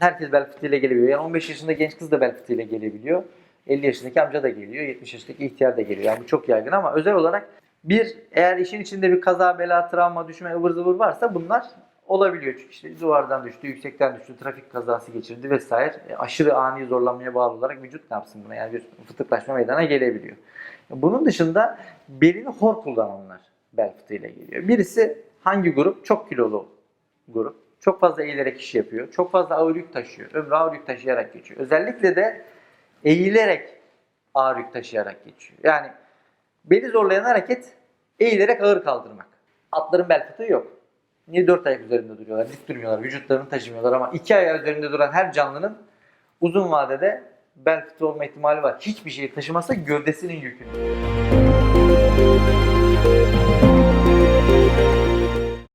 herkes bel fıtığıyla gelebiliyor. Yani 15 yaşında genç kız da bel fıtığıyla gelebiliyor. 50 yaşındaki amca da geliyor, 70 yaşındaki ihtiyar da geliyor. Yani bu çok yaygın ama özel olarak bir eğer işin içinde bir kaza, bela, travma, düşme, ıvır zıvır varsa bunlar olabiliyor. Çünkü işte duvardan düştü, yüksekten düştü, trafik kazası geçirdi vesaire. E, aşırı ani zorlanmaya bağlı olarak vücut ne yapsın buna? Yani bir fıtıklaşma meydana gelebiliyor. Bunun dışında belini hor kullananlar bel fıtığıyla geliyor. Birisi hangi grup? Çok kilolu grup. Çok fazla eğilerek iş yapıyor. Çok fazla ağır yük taşıyor. Ömrü ağır yük taşıyarak geçiyor. Özellikle de eğilerek ağır yük taşıyarak geçiyor. Yani beli zorlayan hareket eğilerek ağır kaldırmak. Atların bel fıtığı yok. Niye dört ayak üzerinde duruyorlar? Dik durmuyorlar. Vücutlarını taşımıyorlar ama iki ayağı üzerinde duran her canlının uzun vadede bel fıtığı olma ihtimali var. Hiçbir şeyi taşımasa gövdesinin yükünü.